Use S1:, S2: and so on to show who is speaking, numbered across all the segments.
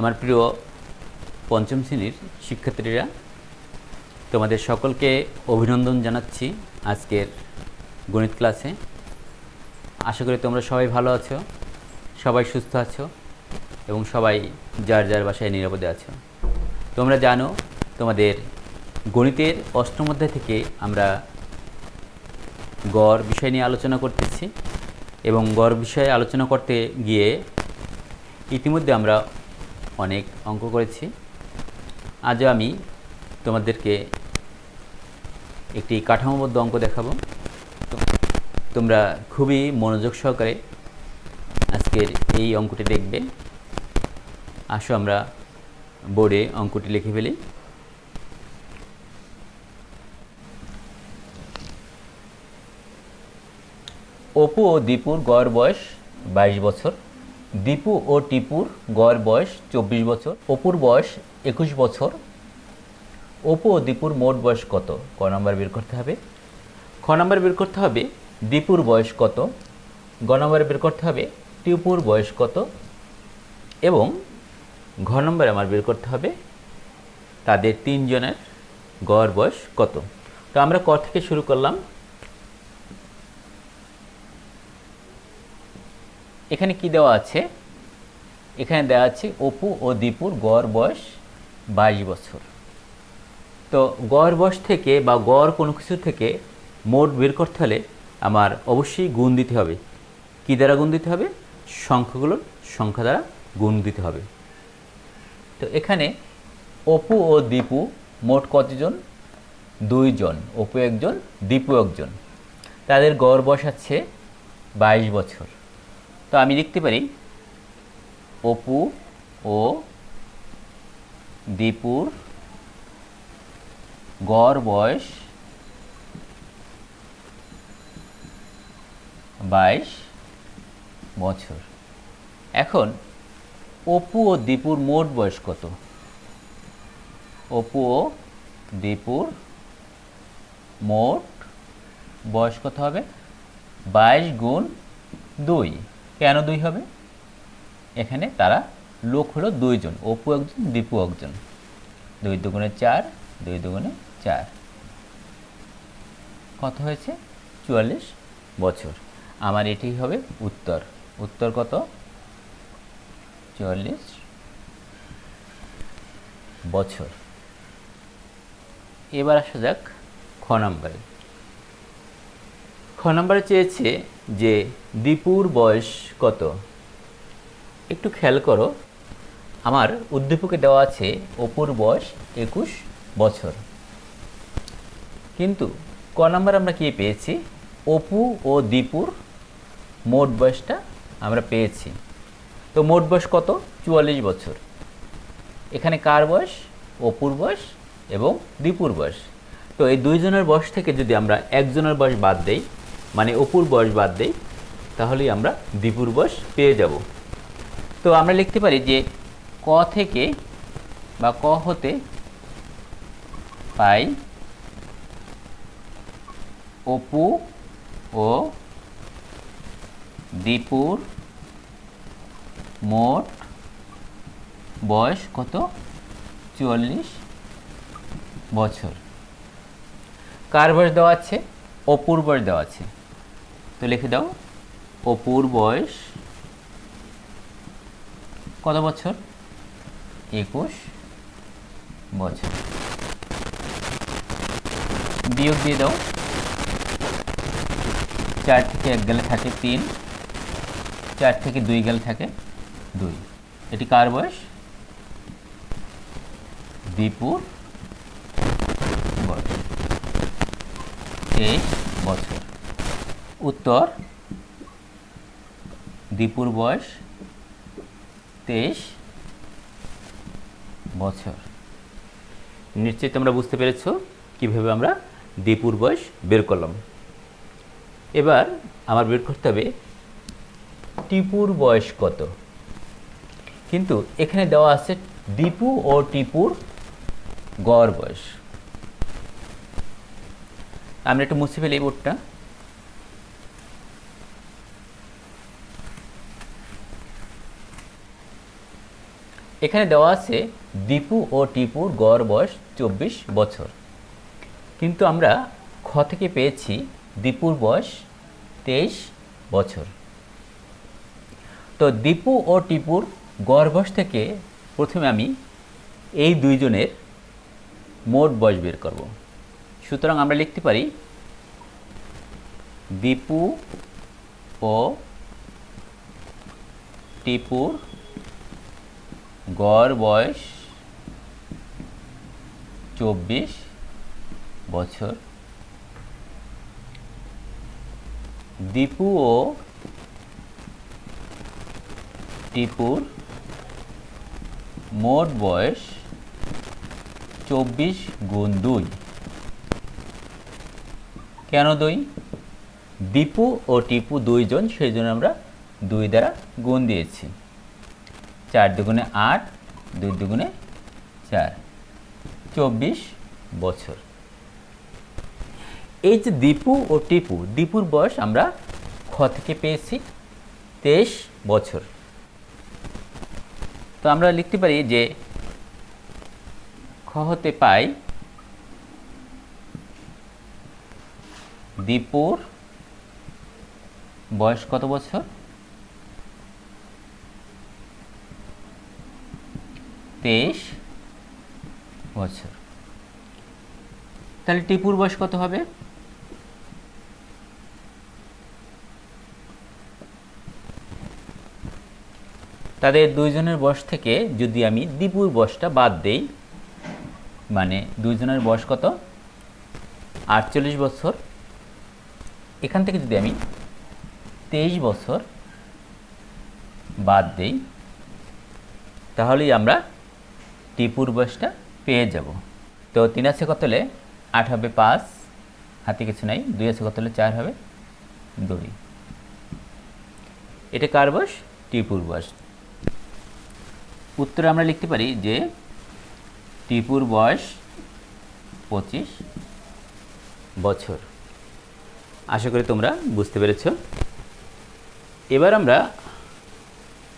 S1: আমার প্রিয় পঞ্চম শ্রেণির শিক্ষার্থীরা, তোমাদের সকলকে অভিনন্দন জানাচ্ছি আজকের গণিত ক্লাসে। আশা করি তোমরা সবাই ভালো আছো, সবাই সুস্থ আছো এবং সবাই যার যার বাসায় নিরাপদে আছো। তোমরা জানো, তোমাদের গণিতের অষ্টম অধ্যায় থেকে আমরা গড় বিষয় নিয়ে আলোচনা করতেছি এবং গড় বিষয়ে আলোচনা করতে গিয়ে ইতিমধ্যে আমরা অনেক অঙ্ক করেছি। আজও আমি তোমাদেরকে একটি কাঠামোবদ্ধ অঙ্ক দেখাবো। তোমরা খুবই মনোযোগ সহকারে আজকের এই অঙ্কটি দেখবে। আসো আমরা বোর্ডে অঙ্কটি লিখে ফেলি। অপু ও দীপুর গড় বয়স বাইশ বছর। দীপু ও টিপুর গড় বয়স চব্বিশ বছর, অপুর বয়স একুশ বছর। অপু ও দীপুর মোট বয়স কত? ক নাম্বার বের করতে হবে। খ নাম্বার বের করতে হবে, দীপুর বয়স কত? গ নাম্বার বের করতে হবে, টিপুর বয়স কত? এবং ঘ নম্বর আমার বের করতে হবে, তাদের তিনজনের গড় বয়স কত? তো আমরা ক থেকে শুরু করলাম। এখানে কি দেওয়া আছে? এখানে দেওয়া আছে অপু ও দীপুর গড় বয়স বাইশ বছর। তো গড় বয়স থেকে বা গড় কোনো কিছু থেকে মোট বের করতে হলে আমার অবশ্যই গুণ দিতে হবে। কী দ্বারা গুণ দিতে হবে? সংখ্যাগুলোর সংখ্যা দ্বারা গুণ দিতে হবে। তো এখানে অপু ও দীপু মোট কতজন? দুইজন। অপু একজন, দীপু একজন। তাদের গড় বয়স আছে বাইশ বছর। তো আমি লিখতে পারি অপু ও দীপুর গড় বয়স বাইশ বছর। এখন অপু ও দীপুর মোট বয়স কত? অপু ও দীপুর মোট বয়স কত হবে? বাইশ গুণ দুই। কেন দুই হবে? এখানে তারা লোক হলো দুইজন, অপু একজন, দীপু একজন। দুই দুগুণে চার, দুই দুগুণে চার। কত হয়েছে? চুয়াল্লিশ বছর। আমার এটাই হবে উত্তর। উত্তর কত? চুয়াল্লিশ বছর। এবার আসা যাক খ নম্বরে। খ নম্বরে চেয়েছে যে দীপুর বয়স কত? একটু খেয়াল করো। আমার উদ্দীপকে দেওয়া আছে অপুর বয়স একুশ বছর। কিন্তু ক নম্বর আমরা কি পেয়েছি? অপু ও দীপুর মোট বয়সটা আমরা পেয়েছি। তো মোট বয়স কত? চুয়াল্লিশ বছর। এখানে কার বয়স? অপুর বয়স এবং দীপুর বয়স। তো এই দুইজনের বয়স থেকে যদি আমরা একজনের বয়স বাদ দেই মানে অপুর বয়স বাদ দেই, তাহলেই আমরা দীপুর বয়স পেয়ে যাব। তো আমরা লিখতে পারি যে ক থেকে বা ক হতে পাই অপু ও দীপুর মোট বয়স কত? চুয়াল্লিশ বছর। কার বয়স দেওয়া আছে? অপুর বয়স দেওয়া আছে। তো লিখে দাও, অপুর বয়স কত বছর? একুশ বছর। বিয়োগ দিয়ে দাও। চার থেকে এক গেলে থাকে তিন, চার থেকে দুই গেলে থাকে দুই। এটি কার বয়স? দীপুর বয়স। তেইশ বছর। উত্তর দীপুর বয়স তেইশ বছর। নিশ্চয়ই তোমরা বুঝতে পেরেছ কীভাবে আমরা দীপুর বয়স বের করলাম। এবার আমার বের করতে হবে টিপুর বয়স কত? কিন্তু এখানে দেওয়া আছে দীপু ও টিপুর গড় বয়স। আমরা একটু মুছে ফেলি বোর্ডটা। এখানে দেওয়া আছে, দীপু ও টিপুর গড় বয়স চব্বিশ বছর। কিন্তু আমরা খ থেকে পেয়েছি, দীপুর বয়স তেইশ বছর। তো দীপু ও টিপুর গড় বয়স থেকে প্রথমে আমি এই দুইজনের মোট বয়স বের করব। সুতরাং আমরা লিখতে পারি, দীপু ও টিপুর গড় বয়স চব্বিশ বছর। দীপু ও টিপুর মোট বয়স চব্বিশ গুণ দুই। কেন দুই? দীপু ও টিপু দুইজন, সেই জন্য আমরা দুই দ্বারা গুণ দিয়েছি। চার দুগুণে আট, দুই দুগুণে চার। চব্বিশ বছর। এই যে দীপু ও টিপু, দীপুর বয়স আমরা খ থেকে পেয়েছি, তেইশ বছর। তো আমরা লিখতে পারি যে খ হতে পাই দীপুর বয়স কত বছর? তেইশ বছর। তাহলে টিপুর বয়স কত হবে? তাদের দুইজনের বয়স থেকে যদি আমি দীপুর বয়সটা বাদ দেই মানে দুইজনের বয়স কত? আটচল্লিশ বছর। এখান থেকে যদি আমি তেইশ বছর বাদ দেই, তাহলেই আমরা টিপুর বয়সটা পেয়ে যাব। তো তিন আছে কত হলে? আট হবে পাঁচ। হাতে কিছু নাই। দুই আছে কত হলে? চার হবে দুই। এটা কার বয়স? টিপুর বয়স। উত্তরে আমরা লিখতে পারি যে টিপুর বয়স পঁচিশ বছর। আশা করি তোমরা বুঝতে পেরেছ। এবার আমরা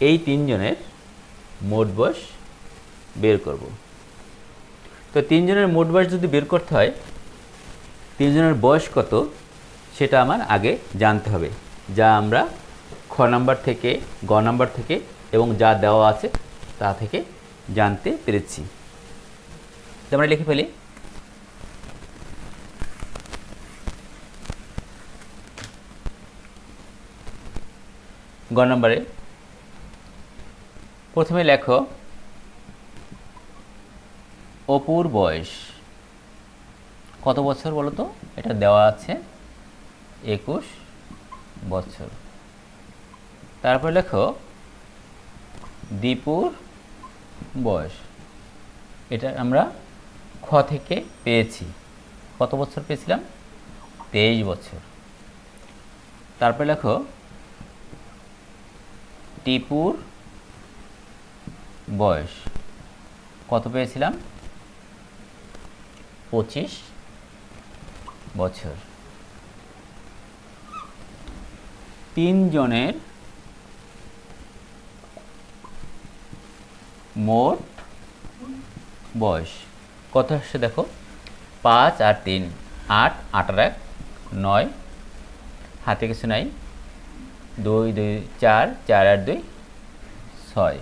S1: এই তিনজনের মোট বয়স বের করব। তো তিনজনের মোট বয়স যদি বের করতে হয়, তিনজনের বয়স কত সেটা আমার আগে জানতে হবে। যা আমরা খ নাম্বার থেকে, গ নাম্বার থেকে এবং যা দেওয়া আছে তা থেকে জানতে পেরেছি। তো আমরা লিখে ফেলি। গ নম্বরে প্রথমে লেখো অপুর বয়স। কত বছর বলো তো এটা দেওয়া আছে। একুশ বছর। তারপর লেখো, দীপুর বয়স। এটা আমরা খ থেকে পেয়েছি। কত বছর পেয়েছিলাম? তেইশ বছর। তারপর লেখো, টিপুর বয়স। কত পেয়েছিলাম? পঁচিশ বছর। তিনজনের মোট বয়স। কত আসছে দেখো, পাঁচ আর তিন, আট আট আর এক, নয়, হাতে কিছু নাই, দুই দুই, চার চার আর দুই, ছয়।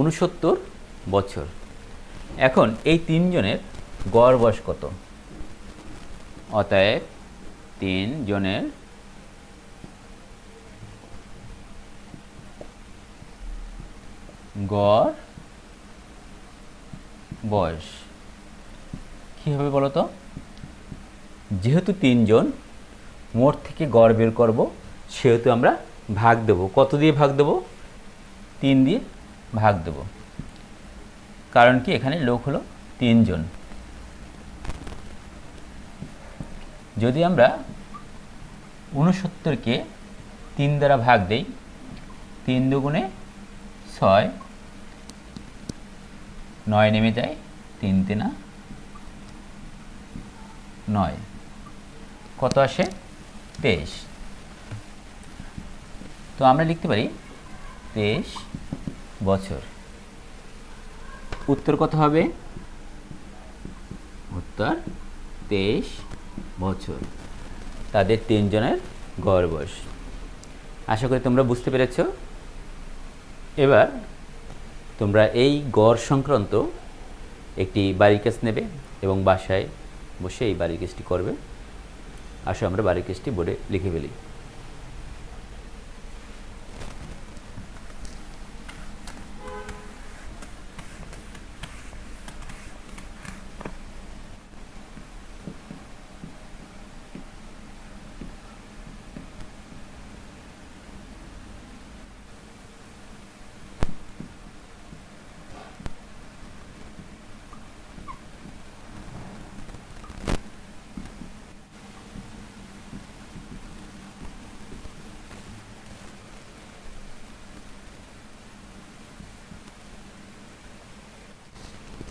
S1: উনসত্তর বছর। এখন এই তিনজনের গড় বয়স কত? অতএব তিন জনের গড় বয়স। কী হবে বলো তো যেহেতু তিনজন, মোট থেকে গড় বের করব, সেহেতু আমরা ভাগ দেব। কত দিয়ে ভাগ দেব? তিন দিয়ে ভাগ দেব। কারণ কি? এখানে লোক হলো তিনজন। যদি আমরা উনসত্তরকে তিন দ্বারা ভাগ দেই, তিন দুগুণে ছয়, নয় নেমে যায় তিন তিনা নয়। কত আসে? তেইশ। তো আমরা লিখতে পারি তেইশ বছর। উত্তর কত হবে? উত্তর তেইশ বছর। তাদের তিনজনের গড় বয়স। আশা করি তোমরা বুঝতে পেরেছ। এবার তোমরা এই গড় সংক্রান্ত একটি বাড়ির কাজ নেবে এবং বাসায় বসে এই বাড়ির কাজটি করবে। আসো আমরা বাড়ির কাজটি বোর্ডে লিখে ফেলি।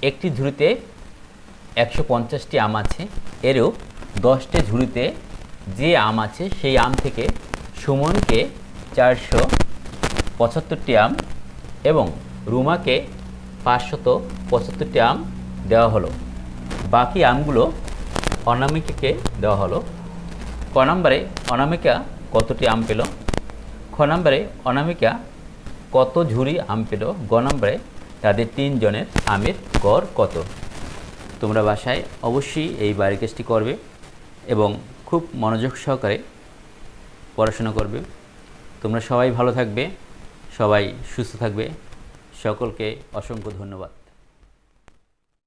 S1: একটি ঝুড়িতে একশো পঞ্চাশটি আম আছে এরূপ দশটি ঝুড়িতে যে আম আছে সেই আম থেকে সুমনকে চারশো পঁচাত্তরটি আম এবং রুমাকে পাঁচশত পঁচাত্তরটি আম দেওয়া হলো। বাকি আমগুলো অনামিকাকে দেওয়া হলো। ক নম্বরে অনামিকা কতটি আম পেল? খ নম্বরে অনামিকা কত ঝুড়ি আম পেল? গ নম্বরে তাদের তিনজনের আমের গড় কত? তোমরা বাসায় অবশ্যই এই বাড়ি কেসটি করবে এবং খুব মনোযোগ সহকারে পড়াশোনা করবে। তোমরা সবাই ভালো থাকবে, সবাই সুস্থ থাকবে। সকলকে অসংখ্য ধন্যবাদ।